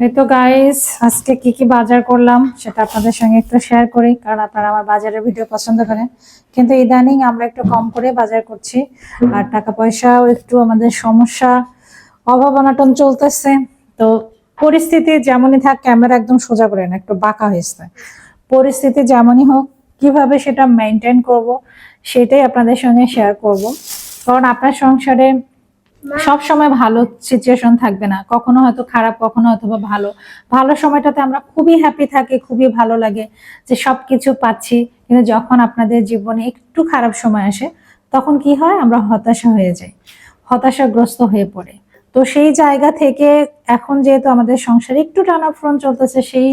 তো গাইস আজকে কি কি বাজার করলাম সেটা আপনাদের সঙ্গে একটু শেয়ার করি, কারণ আপনারা আমার বাজারের ভিডিও পছন্দ করেন। কিন্তু ইদানিং আমরা একটু কম করে বাজার করছি, আর টাকা পয়সাও একটু আমাদের সমস্যা, অভাব অনাটন চলতেছে। তো পরিস্থিতি যেমনই থাক ক্যামেরা একদম সোজা করে না, একটু বাঁকা হয়েছে। পরিস্থিতি যেমনই হোক, কীভাবে সেটা মেনটেন করব, সেটাই আপনাদের সঙ্গে শেয়ার করব। কারণ আপনার সংসারে সব সময় ভালো সিচুয়েশন থাকবে না। কখনো হয়তো খারাপ, কখনো হয়তো বা ভালো। ভালো সময়টাতে আমরা খুবই হ্যাপি থাকি, খুবই ভালো লাগে যে সব কিছু পাচ্ছি। কিন্তু যখন আপনাদের জীবনে একটু খারাপ সময় আসে, তখন কি হয়? আমরা হতাশা হয়ে যাই। হতাশাগ্রস্ত হয়ে পড়ে। তো সেই জায়গা থেকে এখন যেহেতু আমাদের সংসারে একটু টানাফ্রন চলতেছে, সেই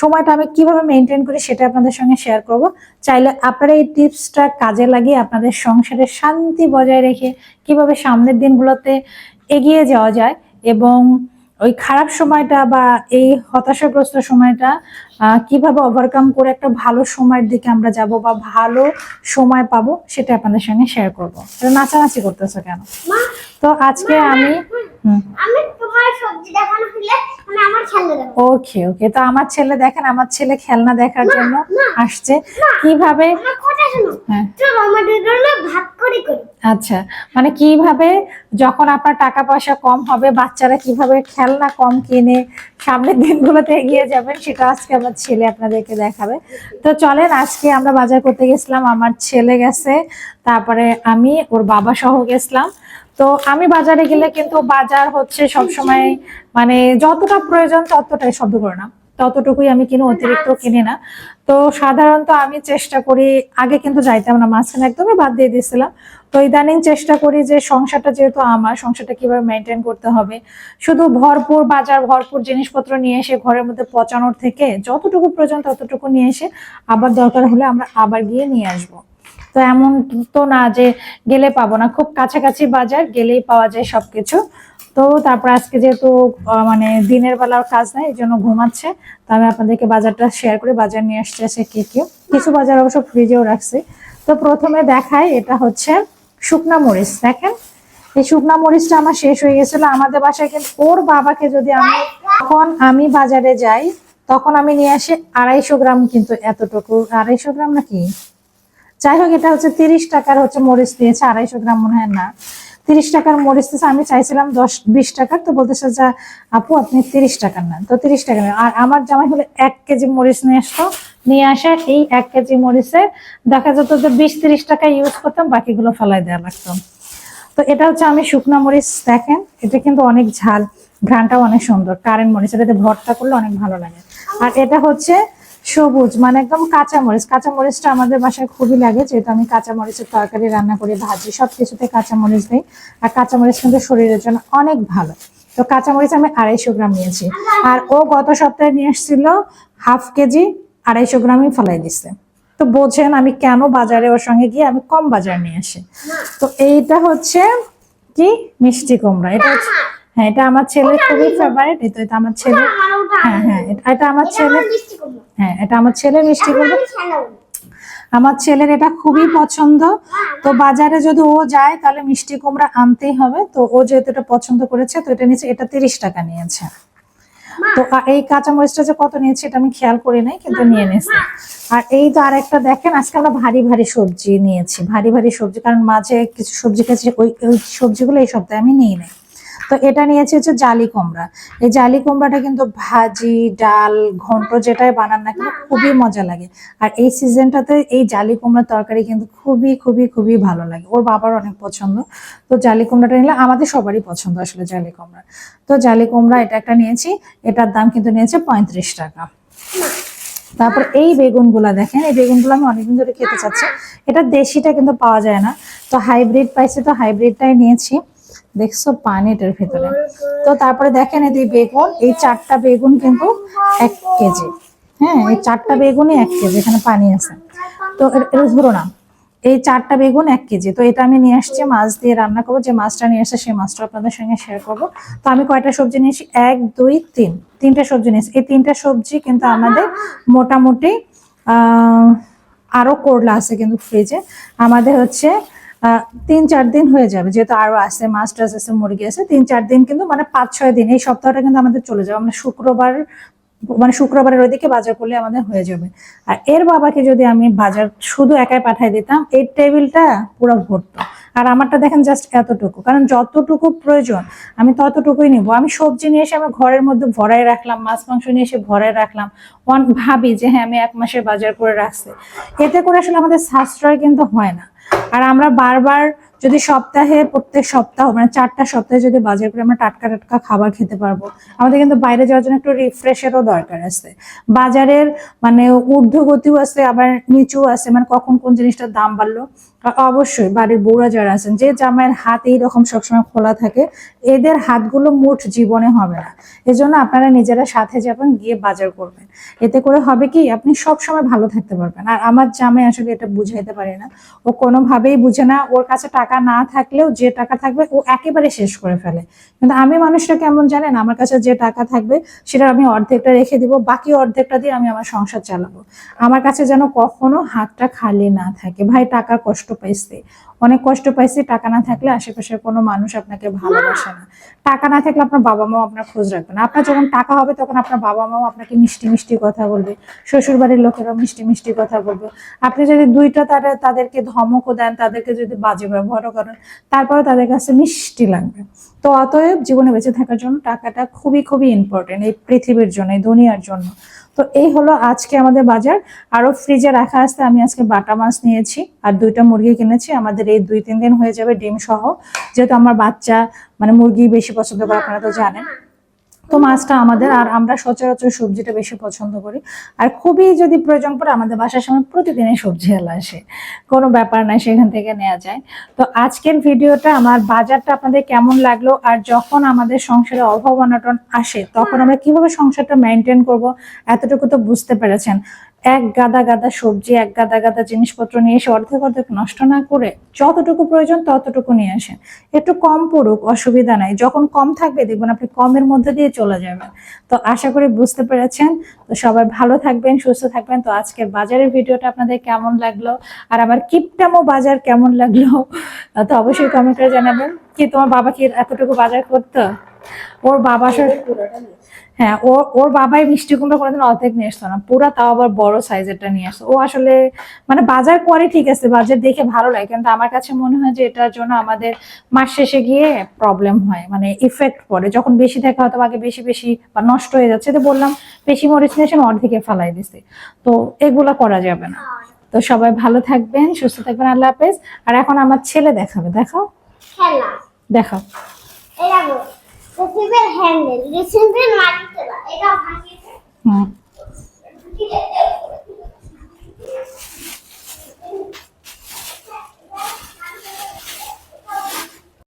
সময়টা আমি কীভাবে মেনটেন করি সেটা আপনাদের সঙ্গে শেয়ার করব। চাইলে আপনারা এই টিপসটা কাজে লাগিয়ে আপনাদের সংসারে শান্তি বজায় রেখে কীভাবে সামনের দিনগুলোতে এগিয়ে যাওয়া যায় এবং ওই খারাপ সময়টা বা এই হতাশাগ্রস্ত সময়টা কীভাবে ওভারকাম করে একটা ভালো সময়ের দিকে আমরা যাব বা ভালো সময় পাবো সেটা আপনাদের সঙ্গে শেয়ার করব। নাচানাচি করতেছো কেন? তো আজকে আমি আমি তোমার সবজি দেখানো হলে মানে আমার দেবো ওকে ওকে। তো আমার ছেলে দেখেন আমার ছেলে খেলনা দেখার জন্য আসছে। কীভাবে কথা শোনো। হ্যাঁ। আচ্ছা মানে কীভাবে যখন আপনার টাকা পয়সা কম হবে বাচ্চারা কীভাবে খেলনা কম কিনে সামনের দিনগুলোতে এগিয়ে যাবেন সেটা আজকে আমার ছেলে আপনাদেরকে দেখাবে। তো চলেন আজকে আমরা বাজার করতে গেছিলাম আমার ছেলে গেছে তারপরে আমি ওর বাবা সহ গেছিলাম। তো আমি বাজারে গেলে কিন্তু বাজার হচ্ছে সব সময় মানে যতটা প্রয়োজন ততটাই শব্দ করে না। ততটুকুই আমি কিনে, অতিরিক্ত কিনি না। তো সাধারণত আমি চেষ্টা করি, আগে কিন্তু যাইতাম না, মাঝখানে একদমই বাদ দিয়ে দিয়েছিলাম। তো ইদানিং চেষ্টা করি যে সংসারটা যেহেতু আমার, সংসারটা কীভাবে মেনটেন করতে হবে। শুধু ভরপুর, বাজার ভরপুর জিনিসপত্র নিয়ে এসে ঘরের মধ্যে পচানোর থেকে যতটুকু প্রয়োজন ততটুকু নিয়ে এসে আবার দরকার হলে আমরা আবার গিয়ে নিয়ে আসব। তো এমন তো না যে গেলে পাবো না। খুব কাছাকাছি বাজার, গেলেই পাওয়া যায় সবকিছু। তো তারপর আজকে যেহেতু মানে দিনের বেলার কাজ নাই, এই জন্য ঘুমাচ্ছে। তো আমি আপনাদেরকে বাজারটা শেয়ার করে বাজার নিয়ে আসছে সে কে কেউ কিছু বাজার অবশ্য ফ্রিজেও রাখছি। তো প্রথমে দেখাই, এটা হচ্ছে শুকনা মরিচ। দেখেন, এই শুকনা মরিচটা আমার শেষ হয়ে গেছিল। আমাদের বাসায় কিন্তু, ওর বাবাকে যদি আমি তখন আমি বাজারে যাই, তখন আমি নিয়ে আসি আড়াইশো গ্রাম কিন্তু এতটুকু। আড়াইশো গ্রাম নাকি? যাই হোক, এটা হচ্ছে তিরিশ টাকার হচ্ছে মরিচ দিয়েছে, আড়াইশো গ্রাম মনে হয় না। তিরিশ টাকার মরিচ দিয়েছে, আমি চাইছিলাম দশ, বিশ টাকার, তো বলতেছে যা, আপু, আপনি তিরিশ টাকার নেন। তো তিরিশ টাকা আর আমার জামাই হলে এক কেজি মরিচ নিয়ে আসতো নিয়ে আসে, এই এক কেজি মরিচে দেখা যেত যে বিশ, তিরিশ টাকা ইউজ করতাম, বাকিগুলো ফেলাই দেওয়া লাগতো। তো এটা হচ্ছে আমি শুকনা মরিচ, দেখেন, এটা কিন্তু অনেক ঝাল ঘ্রানটাও অনেক সুন্দর, কারেন্ট মরিচ, এটাতে ভর্তা করলে অনেক ভালো লাগে। আর এটা হচ্ছে সবুজ মানে একদম কাঁচামরিচ। কাঁচামরিচটা আমাদের বাসায় খুবই লাগে যেহেতু আমি কাঁচামরিচের তরকারি রান্না করি ভাজি সব কিছুতে কাঁচা মরিচ দিই। আর কাঁচামরিচ কিন্তু শরীরের জন্য অনেক ভালো। তো কাঁচামরিচ আমি আড়াইশো গ্রাম নিয়েছি। আর ও গত সপ্তাহে নিয়ে এসেছিল হাফ কেজি আড়াইশো গ্রামই ফেলাই দিচ্ছে তো বোঝেন আমি কেন বাজারে ওর সঙ্গে গিয়ে আমি কম বাজার নিয়ে আসি। তো এইটা হচ্ছে কি? মিষ্টি কুমড়া। এটা হচ্ছে হ্যাঁ এটা আমার ছেলের খুবই ফেভারিট এটা আমার ছেলে হ্যাঁ হ্যাঁ এটা- আমার ছেলে হ্যাঁ এটা আমার ছেলে মিষ্টি খেলাবো আমার ছেলের এটা খুবই পছন্দ। তো বাজারে যদি ও যায় তাহলে মিষ্টি কুমড়া আনতেই হবে। তো ও যেহেতু এটা পছন্দ করেছে তো এটা নিচে এটা তিরিশ টাকা নিয়েছে। তো এই কাঁচা মরিচটা যে কত নিয়েছে এটা আমি খেয়াল করি নাই কিন্তু নিয়ে নিয়েছে। আর এই তো আর একটা দেখেন আজকে আমরা ভারী ভারী সবজি নিয়েছি ভারী ভারী সবজি কারণ মাঝে কিছু সবজি খেয়েছি ওই ওই সবজিগুলো এই সপ্তাহে আমি নিই নাই। তো এটা নিয়েছি হচ্ছে জালি কুমড়া। এই জালি কুমড়াটা কিন্তু ভাজি, ডাল, ঘন্ট যেটাই বানান না কিন্তু খুবই মজা লাগে। আর এই সিজনটাতে এই জালি কুমড়ার তরকারি কিন্তু খুবই খুবই খুবই ভালো লাগে। ওর বাবার অনেক পছন্দ। তো জালি কুমড়াটা নিলে আমাদের সবারই পছন্দ আসলে জালি কুমড়া। তো জালি কুমড়া এটা একটা নিয়েছি, এটার দাম কিন্তু নিয়েছে পঁয়ত্রিশ টাকা। তারপর এই বেগুনগুলা দেখেন, এই বেগুন বেগুনগুলো আমি অনেকদিন ধরে খেতে চাচ্ছি। এটা দেশিটা কিন্তু পাওয়া যায় না। তো হাইব্রিড পাইছি তো হাইব্রিডটাই নিয়েছি। দেখছ পানি এটার ভিতরে তো তারপরে দেখেন এই বেগুন এই চারটা বেগুন কিন্তু এক কেজি। হ্যাঁ এই চারটা বেগুনই এক কেজি এখানে পানি আছে। তো এটা ধরো না এই চারটা বেগুন এক কেজি। তো এটা আমি নিয়ে আসছি মাছ দিয়ে রান্না করব যে মাছটা নিয়ে আসছে সেই মাছটা আপনাদের সঙ্গে শেয়ার করব। তো আমি কয়টা সবজি নিয়েছি? এক দুই তিন। তিনটা সবজি নিয়েছি। এই তিনটা সবজি কিন্তু আমাদের মোটামুটি আহ আরও করলা আছে কিন্তু ফ্রিজে আমাদের হচ্ছে আহ, তিন, চার দিন হয়ে যাবে। যেহেতু আরও আছে টাছ আছে, মুরগি আছে, তিন, চার দিন কিন্তু মানে পাঁচ, ছয় দিন। এই সপ্তাহটা কিন্তু আমাদের চলে যাবে। আমরা শুক্রবার মানে শুক্রবারের ওইদিকে বাজার করলে আমাদের হয়ে যাবে। আর এর বাবাকে যদি আমি বাজার শুধু একাই পাঠাই দিতাম, এই টেবিলটা পুরো ভরতো। আর আমারটা দেখেন জাস্ট এতটুকু। কারণ যতটুকু প্রয়োজন, আমি ততটুকুই নিব। আমি সবজি নিয়ে এসে আমি ঘরের মধ্যে ভরাই রাখলাম, মাছ, মাংস নিয়ে এসে ভরাই রাখলাম। ভাবি যে হ্যাঁ আমি এক মাসের বাজার করে রাখছি। এতে করে আসলে আমাদের সাশ্রয় কিন্তু হয় না। আর আমরা বারবার যদি সপ্তাহে, প্রত্যেক সপ্তাহ মানে চারটা সপ্তাহে যদি বাজার করে আমরা টাটকা টাটকা খাবার খেতে পারব, আমাদের কিন্তু বাইরে যাওয়ার জন্য একটু রিফ্রেশেরও দরকার আছে। বাজারের মানে ঊর্ধ্বগতিও আছে, আবার নিচু আছে মানে কখন কোন জিনিসটার দাম বাড়লো। অবশ্যই বাড়ির বউরা যারা আছেন, যে জামাইয়ের হাত এইরকম সবসময় খোলা থাকে, এদের হাতগুলো মুঠ জীবনে হবে না। এজন্য আপনারা নিজেরা সাথে যাবেন, গিয়ে বাজার করবেন। এতে করে হবে কি, আপনি সব সময় ভালো থাকতে পারবেন। আর আমার জামাই আসলে এটা বুঝাইতে পারে না। ও কোনোভাবেই বুঝে না, ওর কাছে টাকা না থাকলেও যে টাকা থাকবে ও একেবারে শেষ করে ফেলে। কিন্তু আমি মানুষটা কেমন জানেন? আমার কাছে যে টাকা থাকবে সেটা আমি অর্ধেকটা রেখে দিব, বাকি অর্ধেকটা দিয়ে আমি আমার সংসার চালাবো। আমার কাছে যেন কখনো হাতটা খালি না থাকে। ভাই, টাকা কষ্ট পাইছে। অনেক কষ্ট পাইছি, টাকা না থাকলে আশেপাশের কোনো মানুষ আপনাকে ভালোবাসে না। টাকা না থাকলে আপনার বাবা মাও আপনার খোঁজ রাখবে না। আপনার যখন টাকা হবে, তখন আপনার বাবা মাও আপনাকে মিষ্টি মিষ্টি কথা বলবে। শ্বশুর বাড়ির লোকেরাও মিষ্টি মিষ্টি কথা বলবে। আপনি যদি দুইটা তারা, তাদেরকে ধমকও দেন, তাদেরকে যদি বাজে ব্যবহারও করেন তারপরে তাদের কাছে মিষ্টি লাগবে। তো অতএব জীবনে বেঁচে থাকার জন্য টাকাটা খুবই খুবই ইম্পর্টেন্ট এই পৃথিবীর জন্য, এই দুনিয়ার জন্য। তো এই হলো আজকে আমাদের বাজার। আরও ফ্রিজে রাখা আসতে আমি আজকে বাটা মাছ নিয়েছি আর দুইটা মুরগি কিনেছি। আমাদের এই দুই তিন দিন হয়ে যাবে ডিম সহ। যেহেতু আমার বাচ্চা মানে মুরগি বেশি পছন্দ করে, আপনারা তো জানেন। তো মাছটা আমাদের, আর আমরা সচরাচর সবজিটা বেশি পছন্দ করি। আর খুবই যদি প্রয়োজন পড়ে, আমাদের বাসার সময় প্রতিদিনই সবজি এলা আসে। কোনো ব্যাপার না সেখান থেকে নেওয়া যায়। তো আজকের ভিডিওটা, আমার বাজারটা আপনাদের কেমন লাগল? আর যখন আমাদের সংসারে অভাব অনটন আসে, তখন আমরা কীভাবে সংসারটা মেনটেন করব? এতটুকু তো বুঝতে পেরেছেন। এক গাদা গাদা সবজি, এক গাদা গাদা জিনিসপত্র নিয়ে এসে অর্ধেক অর্ধেক নষ্ট না করে যতটুকু প্রয়োজন ততটুকু নিয়ে আসেন। একটু কম পড়ুক, অসুবিধা নাই। যখন কম থাকবে, দেখবেন আপনি কমের মধ্যে দিয়ে চলে যাবেন। তো আশা করি বুঝতে পেরেছেন। তো সবাই ভালো থাকবেন, সুস্থ থাকবেন। তো আজকের বাজারের ভিডিওটা আপনাদের কেমন লাগল? আর আমার কিপটামো বাজার কেমন লাগল? তো অবশ্যই কমেন্ট করে জানাবেন। কি তোমার বাবা কি এতটুকু বাজার করতো? ওর বাবা হ্যাঁ ওর ওর বাবাই মিষ্টি কুমড়া কোনোদিন অর্ধেক নিয়ে আসতো না। পুরা তাও আবার বড় সাইজেরটা নিয়ে আসতো। ও আসলে মানে বাজার করে ঠিক আছে বাজার দেখে ভালো লাগে। কিন্তু আমার কাছে মনে হয় যে এটার জন্য আমাদের মাস শেষে গিয়ে প্রবলেম হয় মানে ইফেক্ট পড়ে। যখন বেশি থাকে হয়তো আগে বেশি বেশি বা নষ্ট হয়ে যাচ্ছে। তো বললাম বেশি মরিচ নিয়ে এসে অর্ধেকে ফালাই দিছি। তো এগুলা করা যাবে না। তো সবাই ভালো থাকবেন সুস্থ থাকবেন আল্লাহ হাফেজ। আর এখন আমার ছেলে দেখাবে। দেখাও। দেখাও। রেসিপের হ্যান্ডেল রেসিপের মাটিতে এটা ভাঙিয়েছে হুম।